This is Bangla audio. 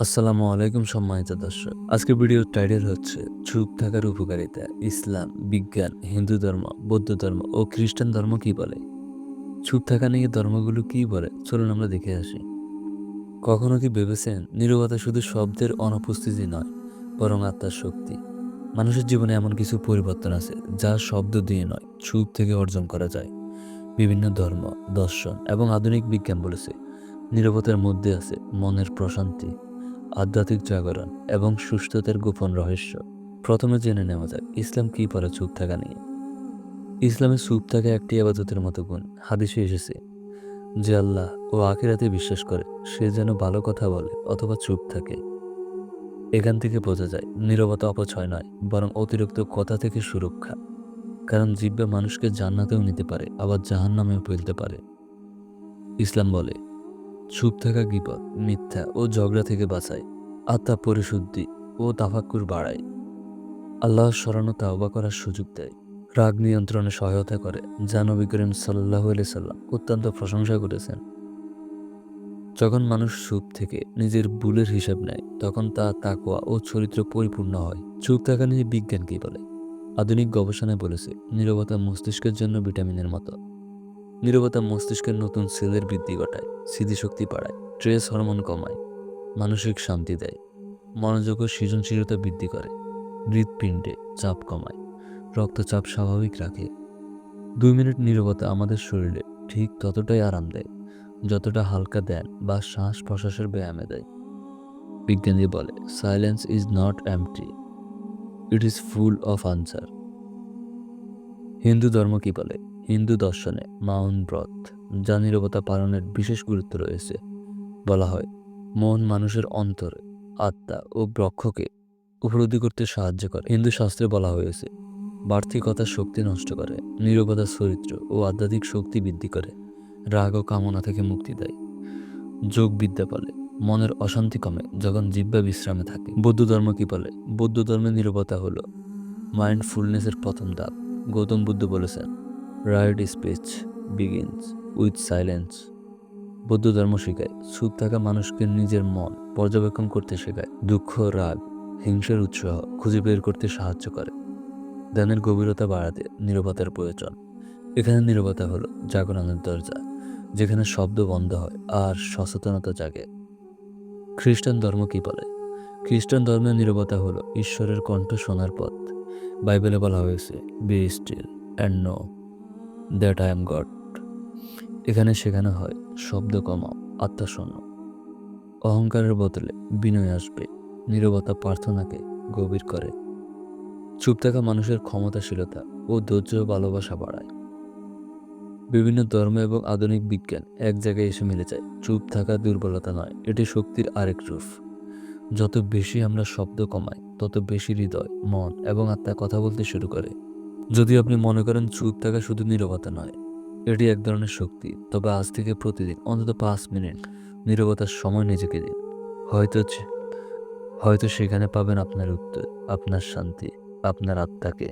আসসালামু আলাইকুম সম্মানিত দর্শক। আজকের ভিডিওর টাইটেল হচ্ছে চুপ থাকার উপকারিতা, ইসলাম, বিজ্ঞান, হিন্দু ধর্ম, বৌদ্ধ ধর্ম ও খ্রিস্টান ধর্ম কি বলে? চুপ থাকা নিয়ে ধর্মগুলো কি বলে? চলুন আমরা দেখে আসি। কখনো কি ভেবেছেন নীরবতা শুধু শব্দের অনুপস্থিতি নয়, বরং আত্মার শক্তি? মানুষের জীবনে এমন কিছু পরিবর্তন আছে, যা শব্দ দিয়ে নয়, চুপ থেকে অর্জন করা যায়। বিভিন্ন ধর্ম, দর্শন এবং আধুনিক বিজ্ঞান বলেছে, নীরবতার মধ্যে আছে মনের প্রশান্তি। আধ্যাত্মিক জাগরণ এবং সুস্থতার গোপন রহস্য। প্রথমে জেনে নেওয়া যাক ইসলাম কি পরে চুপ থাকা নিয়ে। ইসলামে চুপ থাকা একটি আবাদতের মতো গুণ। হাদিসে এসেছে, যে আল্লাহ ও আখিরাতে বিশ্বাস করে, সে যেন ভালো কথা বলে অথবা চুপ থাকে। এখান থেকে বোঝা যায়, নীরবতা অপচয় নয়, বরং অতিরিক্ত কথা থেকে সুরক্ষা। কারণ জিব্বা মানুষকে জান্নাতেও নিতে পারে, আবার জাহান নামেও ফেলতে পারে। ইসলাম বলে চুপ থাকা গিবত, মিথ্যা ও ঝগড়া থেকে বাঁচায়, আত্মা পরিশুদ্ধি ও তাফাক্কুর বাড়ায়। আল্লাহর স্মরণ তাওবা করার সুযোগ দেয়, রাগ নিয়ন্ত্রণে সহায়তা করে, যা নবী করিম সাল্লাহ আলি সাল্লাম অত্যন্ত প্রশংসা করেছেন। যখন মানুষ চুপ থেকে নিজের ভুলের হিসাব নেয়, তখন তা তাকোয়া ও চরিত্র পরিপূর্ণ হয়। চুপ থাকা নিয়ে বিজ্ঞান কি বলে? আধুনিক গবেষণায় বলেছে, নীরবতা মস্তিষ্কের জন্য ভিটামিনের মতো। নীরবতা মস্তিষ্কের নতুন সেলের বৃদ্ধি ঘটায়, স্মৃতিশক্তি বাড়ায়, স্ট্রেস হরমোন কমায়, মানসিক শান্তি দেয়, মনোযোগ ও সৃজনশীলতা বৃদ্ধি করে, হৃৎপিণ্ডে চাপ কমায়, রক্তচাপ স্বাভাবিক রাখে। দুই মিনিট নীরবতা আমাদের শরীরে ঠিক ততটাই আরাম দেয়, যতটা হালকা দেন বা শ্বাস প্রশ্বাসের ব্যায়ামে দেয়। বিজ্ঞানী বলে silence is not empty it is full of answer Hindu ধর্ম কি বলে হিন্দু দর্শনে মাউন ব্রত, যা নীরবতা পালনের বিশেষ গুরুত্ব রয়েছে। বলা হয়, মন মানুষের অন্তরে, আত্মা ও ব্রক্ষকে উপলব্ধি করতে সাহায্য করে। হিন্দু শাস্ত্রে বলা হয়েছে কথা শক্তি নষ্ট করে নীরবতা চরিত্র ও আধ্যাত্মিক শক্তি বৃদ্ধি করে, রাগ ও কামনা থেকে মুক্তি দেয়। যোগ বিদ্যা বলে, মনের অশান্তি কমে যখন জিব্বা বিশ্রামে থাকে। বৌদ্ধ ধর্ম কি বলে? বৌদ্ধ ধর্মে নীরবতা হলো মাইন্ডফুলনেসের প্রথম ধাপ। গৌতম বুদ্ধ বলেছেন right speech begins with silence বৌদ্ধ ধর্ম শেখায়, চুপ থাকা মানুষকে নিজের মন পর্যবেক্ষণ করতে শেখায়, দুঃখ, রাগ, হিংসার উৎসাহ খুঁজে বের করতে সাহায্য করে। ধ্যানের গভীরতা বাড়াতে নীরবতার প্রয়োজন। এখানে নীরবতা হলো জাগরণের দরজা, যেখানে শব্দ বন্ধ হয় আর সচেতনতা জাগে। খ্রিস্টান ধর্ম কি বলে? খ্রিস্টান ধর্মের নীরবতা হলো ঈশ্বরের কণ্ঠ শোনার পথ। বাইবেলে বলা হয়েছে be still and know that I am God. এখানে সেখানে হয়, শব্দ কমাও আত্মা শোনো অহংকারের বদলে বিনয় আসবে, নীরবতা প্রার্থনাকে গভীর করে। চুপ থাকা মানুষের ক্ষমতাশীলতা ও ধৈর্য ভালোবাসা বাড়ায়। বিভিন্ন ধর্ম এবং আধুনিক বিজ্ঞান এক জায়গায় এসে মিলে যায়, চুপ থাকা দুর্বলতা নয়, এটি শক্তির আরেক রূপ। যত বেশি আমরা শব্দ কমাই, তত বেশি হৃদয়, মন এবং আত্মা কথা বলতে শুরু করে। যদি আপনি মনে করেন চুপ থাকা শুধু নিরবতা নয়, এটি এক ধরনের শক্তি। তবে আজ থেকে প্রতিদিন, অন্তত পাঁচ মিনিট নিরবতার সময় নিজেকে দিন। হয়তো হয়তো সেখানে পাবেন আপনার উত্তর, আপনার শান্তি, আপনার আত্মাকে।